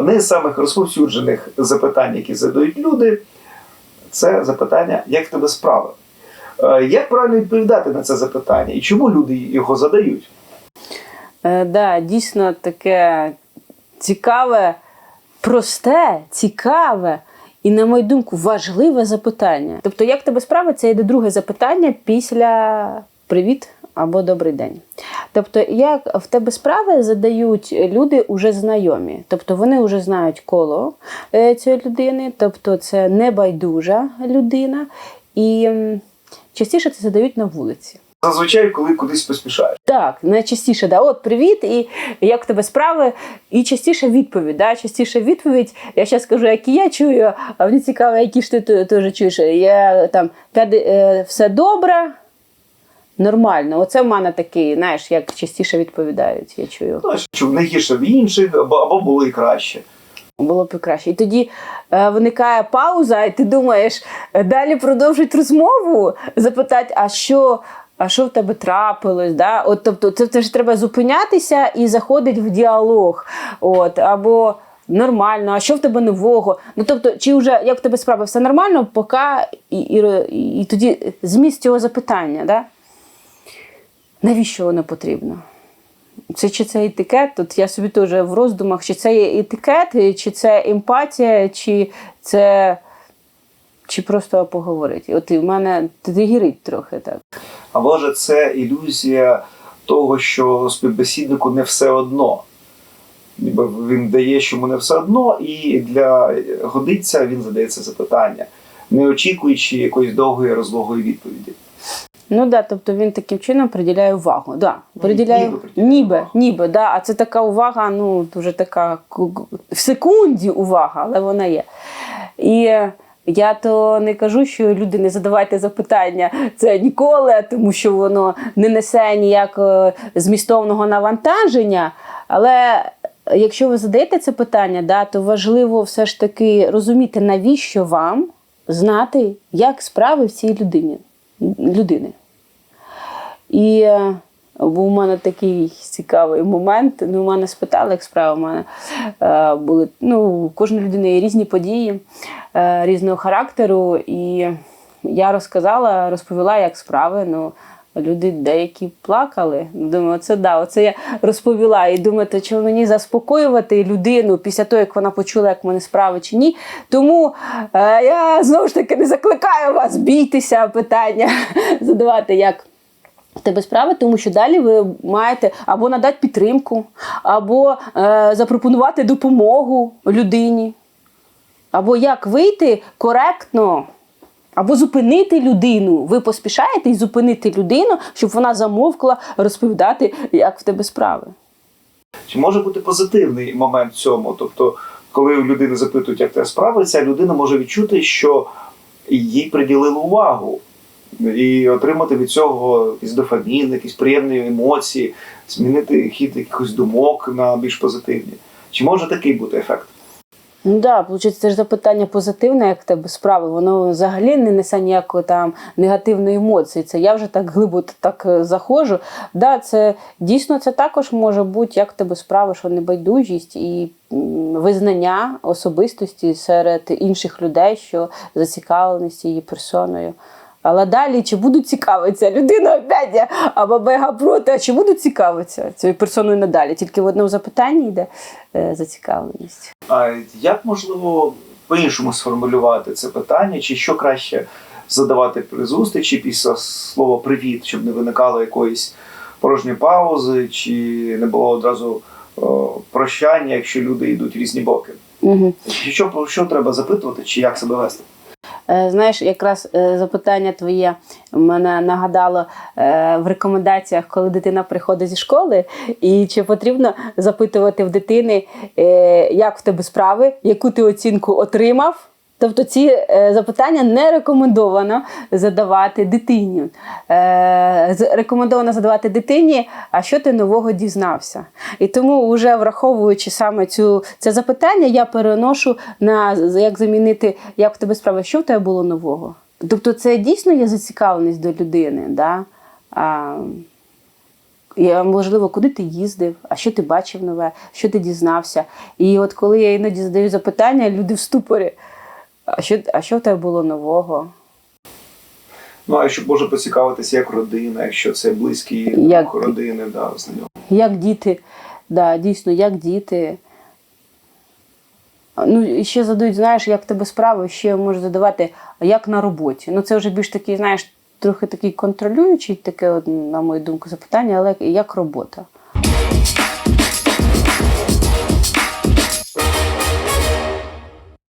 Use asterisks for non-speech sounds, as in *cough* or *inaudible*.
одне з самих розповсюджених запитань, які задають люди, це запитання, як тебе справи? Е, Як правильно відповідати на це запитання і чому люди його задають? Е, да, дійсно таке цікаве, просте, цікаве і, на мою думку, важливе запитання. Тобто, як тебе справи, це йде друге запитання після привіт або добрий день. Тобто, як в тебе справи задають люди уже знайомі. Тобто вони вже знають коло е, цієї людини, тобто це небайдужа людина. І частіше це задають на вулиці. Зазвичай, коли кудись поспішаєш. Так, найчастіше, да, от привіт, і як в тебе справи, і частіше відповідь. Да, частіше відповідь. Я зараз скажу, які я чую, а мені цікаво, які ж ти теж чуєш. Я там «П'яди- е, все добре, нормально. Оце в мене такий, знаєш, як частіше відповідають, я чую. Ну, що не гірше в інших, або, або було і краще. Було б краще. І тоді е, виникає пауза, і ти думаєш, е, далі продовжить розмову, запитати, а що, а що в тебе трапилось? Да? От, тобто, це, це ж треба зупинятися і заходить в діалог. От, або нормально, а що в тебе нового? Ну, тобто, чи вже як в тебе справа все нормально, поки і, і, і, і тоді зміст цього запитання, да? Навіщо воно потрібно? Це чи це етикет? Тут я собі теж в роздумах, чи це є етикет, чи це емпатія, чи це чи просто поговорити. От і в мене тригерить трохи так. А може, це ілюзія того, що співбесіднику не все одно. Ніби він дає, що йому не все одно, і для годиться він задає це запитання, не очікуючи якоїсь довгої розлогої відповіді. Ну да, тобто він таким чином приділяє увагу. Да, приділяє, ніби приділяє ніби, увагу. ніби, да. А це така увага, ну дуже така в секунді увага, але вона є. І е, я то не кажу, що люди не задавайте запитання це ніколи, тому що воно не несе ніякого змістовного навантаження. Але якщо ви задаєте це питання, да, то важливо все ж таки розуміти, навіщо вам знати, як справи в цій людині. людини. І е, був у мене такий цікавий момент. Ну, у мене спитали, як справа. У мене е, були ну, у кожної є різні події е, різного характеру. І я розказала, розповіла, як справи. Ну, люди деякі плакали. Думаю, це да, оце я розповіла. І думаю, чи мені заспокоювати людину після того, як вона почула, як мене справи чи ні. Тому е, я знову ж таки не закликаю вас бійтеся питання *laughs* задавати як. Тебе справи, тому що далі ви маєте або надати підтримку, або е, запропонувати допомогу людині, або як вийти коректно, або зупинити людину. Ви поспішаєте і зупинити людину, щоб вона замовкла розповідати, як в тебе справи. Чи може бути позитивний момент в цьому? Тобто, коли у людини запитують, як тебе справи, ця людина може відчути, що їй приділили увагу. І отримати від цього якийсь дофамін, якісь приємні емоції, змінити хід якихось думок на більш позитивні. Чи може такий бути ефект? Ну да, виходить, це ж запитання позитивне, як в тебе справи. Воно взагалі не несе ніякої там негативної емоції. Це я вже так глибоко так е, заходжу. Да, це дійсно це також може бути, як в тебе справи, що небайдужість і визнання особистості серед інших людей, що зацікавленість її персоною. Але далі чи будуть цікавитися людина опять або бега проти, а чи будуть цікавитися цією персоною надалі? Тільки в одному запитанні йде е, зацікавленість. А як можливо по-іншому сформулювати це питання, чи що краще задавати при зустрічі після слова привіт, щоб не виникало якоїсь порожньої паузи, чи не було одразу о, прощання, якщо люди йдуть в різні боки? Угу. Що, що треба запитувати, чи як себе вести? Е, Знаєш, якраз е, запитання твоє мене нагадало е, в рекомендаціях, коли дитина приходить зі школи, і чи потрібно запитувати в дитини, як в тебе справи, яку ти оцінку отримав. Тобто ці е, запитання не рекомендовано задавати дитині. Е, рекомендовано задавати дитині, а що ти нового дізнався. І тому, вже враховуючи саме цю, це запитання, я переношу на як замінити, як в тебе справа, що в тебе було нового. Тобто, це дійсно є зацікавленість до людини. Да? А, Я, можливо, куди ти їздив, а що ти бачив нове, що ти дізнався. І от коли я іноді задаю запитання, люди в ступорі. А що, а що в тебе було нового? Ну, а якщо може поцікавитися, як родина, якщо це близькі Як- родини, да, знайомі. Як діти, да, дійсно, як діти. Ну, і ще задають, знаєш, як в тебе справи, ще можуть задавати, як на роботі. Ну, це вже більш такий, знаєш, трохи такий контролюючий, таке, на мою думку, запитання, але як робота?